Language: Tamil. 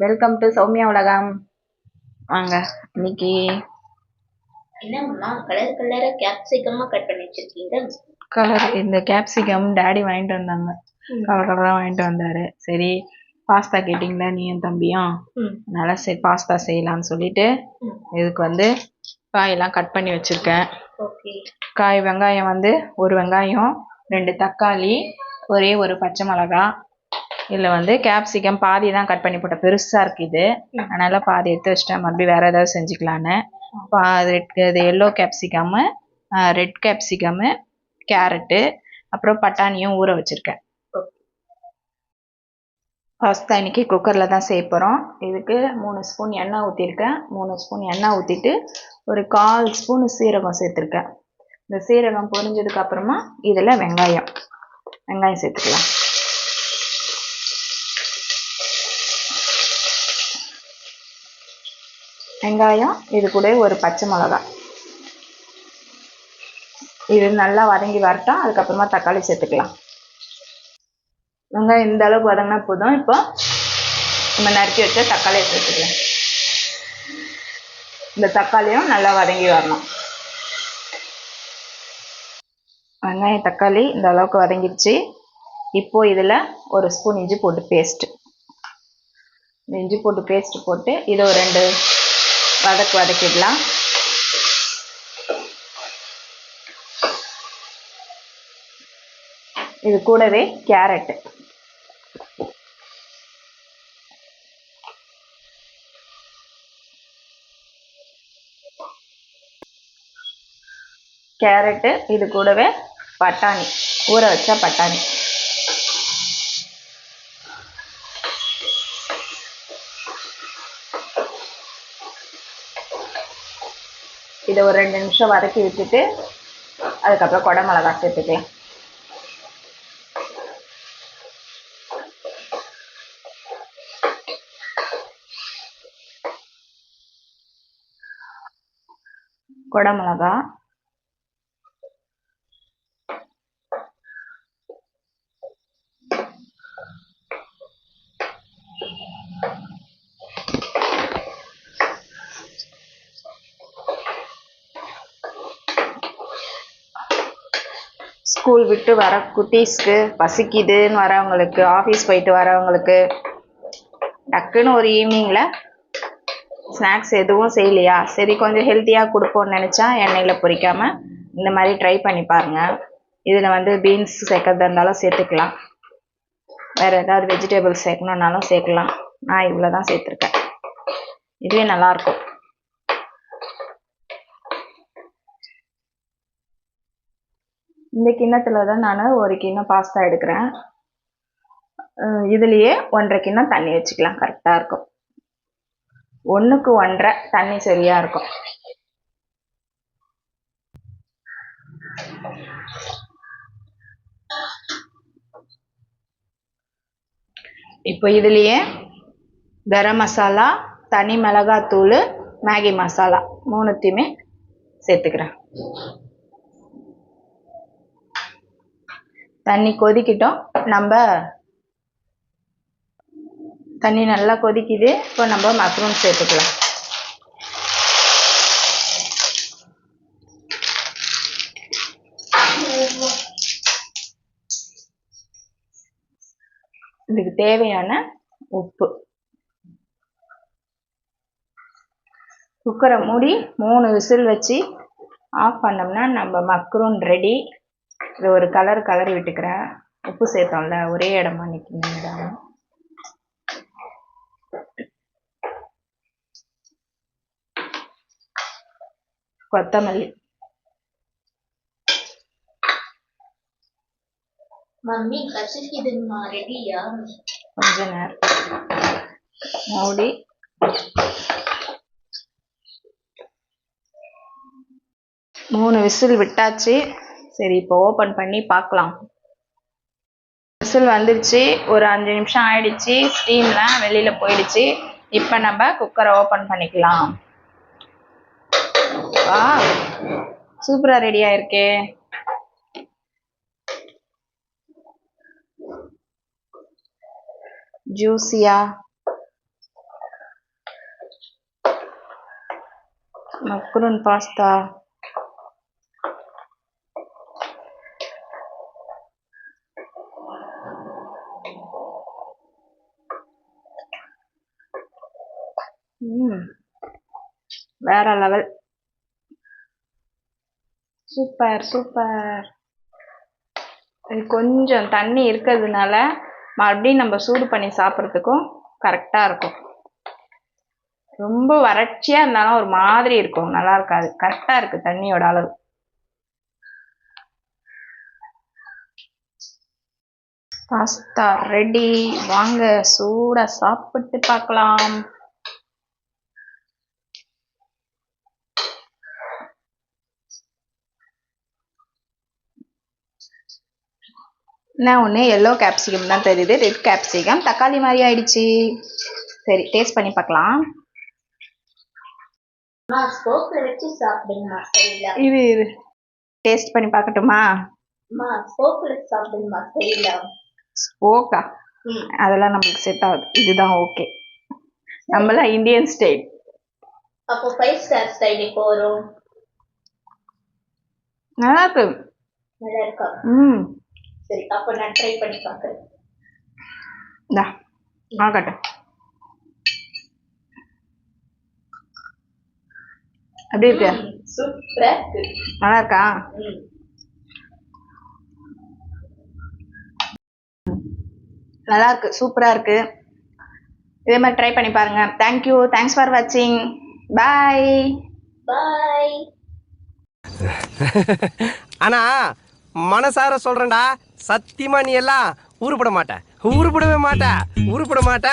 வெல்கம் டு சௌமியா உலகம் வாங்க இன்னைக்கு என்னம்மா கலர் கலரா கேப்சிகமா கட் பண்ணி வச்சிருக்கீங்க? கலர் இந்த கேப்சிகம் டாடி வாங்கிட்டு வந்தாங்க. கலர் கலராக வாங்கிட்டு வந்தாரு. சரி பாஸ்தா கேட்டிங்களா நீயும் தம்பியும் அதனால சரி பாஸ்தா செய்யலாம்னு சொல்லிட்டு இதுக்கு வந்து காயெல்லாம் கட் பண்ணி வச்சுருக்கேன். ஓகே. காய் வெங்காயம் வந்து ஒரு வெங்காயம் ரெண்டு தக்காளி ஒரே ஒரு பச்சை மிளகா இதில் வந்து கேப்சிகம் பாதி தான் கட் பண்ணி போட்டேன் பெருசாக இருக்குது இது. அதனால் பாதி எடுத்து வச்சிட்டேன் மறுபடியும் வேறு ஏதாவது செஞ்சுக்கலான்னு. ரெட் இது yellow capsicum red capsicum carrot அப்புறம் பட்டாணியும் ஊற வச்சுருக்கேன். பாஸ்தா இன்னைக்கு குக்கரில் தான் செய்ய போகிறோம் இதுக்கு மூணு ஸ்பூன் எண்ணெய் ஊற்றிருக்கேன் மூணு ஸ்பூன் எண்ணெய் ஊற்றிட்டு ஒரு கால் ஸ்பூன் சீரகம் சேர்த்துருக்கேன். இந்த சீரகம் பொரிஞ்சதுக்கு அப்புறமா இதில் வெங்காயம். வெங்காயம் சேர்த்துக்கலாம். வெங்காயம் இது கூட ஒரு பச்சை மிளகா. இது நல்லா வதங்கி வரட்டும் அதுக்கப்புறமா தக்காளி சேர்த்துக்கலாம். வெங்காயம் இந்த அளவுக்கு வதங்கினா போதும். இப்போ நம்ம நறுக்கி வச்ச தக்காளியை சேர்த்துக்கலாம். இந்த தக்காளியும் நல்லா வதங்கி வரணும். வெங்காயம் தக்காளி இந்த அளவுக்கு வதங்கிடுச்சு இப்போ இதில் ஒரு ஸ்பூன் இஞ்சி போட்டு பேஸ்ட்டு இஞ்சி போட்டு பேஸ்ட் போட்டு இதை ஒரு ரெண்டு வதக்கு வதக்கிடலாம். இது கூடவே கேரட்டு கேரட்டு இது கூடவே பட்டாணி. ஊற வச்ச பட்டாணி. இதை ஒரு ரெண்டு நிமிஷம் வதக்கி விட்டுட்டு அதுக்கப்புறம் கொடை மிளகா சேர்த்துக்கலாம். கொடை மிளகா ஸ்கூல் விட்டு வர குட்டீஸ்க்கு பசிக்குதுன்னு வரவங்களுக்கு ஆஃபீஸ் போயிட்டு வரவங்களுக்கு டக்குன்னு ஒரு ஈவினிங்கில் ஸ்நாக்ஸ் எதுவும் செய்யலையா? சரி கொஞ்சம் ஹெல்த்தியாக கொடுப்போம்னு நினச்சா எண்ணெயில் பொரிக்காமல் இந்த மாதிரி ட்ரை பண்ணி பாருங்கள் இதில் வந்து பீன்ஸ் சேர்க்கறதா இருந்தாலும் சேர்த்துக்கலாம். வேறு ஏதாவது வெஜிடபிள்ஸ் சேர்க்கணுன்னாலும் சேர்க்கலாம். நான் இவ்வளோ தான் சேர்த்துருக்கேன். இதுவே நல்லாயிருக்கும் இந்த கிண்ணத்தில் தான் நான் ஒரு கிண்ணம் பாஸ்தா எடுக்கிறேன். இதுலேயே இதுலயே ஒன்றரை கிண்ணம் தண்ணி வச்சுக்கலாம். கரெக்டாக இருக்கும். ஒன்றுக்கு ஒன்றரை தண்ணி சரியா இருக்கும். இப்போ இதுலயே கரம் மசாலா தனி மிளகாத்தூள் மேகி மசாலா மூணுத்தையுமே சேர்த்துக்கிறேன். தண்ணி கொதிக்கிட்டோம். நம்ம தண்ணி நல்லா கொதிக்குது. இப்போ நம்ம மக்ரூன் சேர்த்துக்கலாம். இதுக்கு தேவையான உப்பு. குக்கரை மூடி மூணு விசில் வச்சு ஆஃப் பண்ணோம்னா நம்ம மக்ரூன் ரெடி இது ஒரு கலர் கலரி விட்டுக்கிறேன் உப்பு சேர்த்தோம்ல ஒரே இடமா நிற்கணும் கொத்தமல்லி. மம்மி பசிக்குதுமா ரெடியா? கொஞ்ச நேரம். மூடி. மூணு விசில் விட்டாச்சு. சரி இப்போ ஓப்பன் பண்ணி பார்க்கலாம் விசில் வந்துருச்சு. ஒரு அஞ்சு நிமிஷம் ஆயிடுச்சு. ஸ்டீம்லாம் வெளியில் போயிடுச்சு. இப்போ நம்ம குக்கரை ஓப்பன் பண்ணிக்கலாம். வா சூப்பரா ரெடியாக இருக்கே ஜூஸியா மக்ரூன் பாஸ்தா வேற லெவல் சூப்பர் சூப்பர் இது கொஞ்சம் தண்ணி இருக்கிறதுனால மறுபடியும் நம்ம சூடு பண்ணி சாப்பிட்றதுக்கும் கரெக்டாக இருக்கும். ரொம்ப வறட்சியாக இருந்தாலும் ஒரு மாதிரி இருக்கும். நல்லா இருக்காது. கரெக்டாக இருக்கு தண்ணியோட அளவு. பாஸ்தா ரெடி வாங்க சூடாக சாப்பிட்டு பார்க்கலாம். என்ன ஒன்று எல்லோ கேப்சிகம் தான் தெரியுது. ரெட் கேப்சிகம் தக்காளி மாதிரி ஆயிடுச்சு. சரி டேஸ்ட் பண்ணி பார்க்கலாம். இது இது டேஸ்ட் பண்ணி பார்க்கட்டுமா? ம். அதெல்லாம் நம்மளுக்கு செட் ஆகுது. இதுதான் ஓகே நம்மளாம் இந்தியன் ஸ்டைல் அப்போ ஃபைவ் ஸ்டார் ஸ்டைல் இப்போ வரும். நல்லா இருக்கு நல்லா இருக்கா ம். சரி அப்போ நான் ட்ரை பண்ணி பார்க்குறேன் இந்தா ஆகட்டும். எப்படி இருக்கு? சூப்பரா இருக்கு. நல்லா இருக்கா? நல்லா இருக்கு சூப்பரா இருக்கு. இதே மாதிரி ட்ரை பண்ணி பாருங்க. தேங்க்யூ தேங்க்ஸ் ஃபார் வாட்சிங் பாய் பாய் ஆனா மனசார சொல்றேன்டா. சத்தியமா நீ எல்லாம் உருப்பட மாட்ட. உருப்படவே மாட்ட. உருப்பட மாட்ட.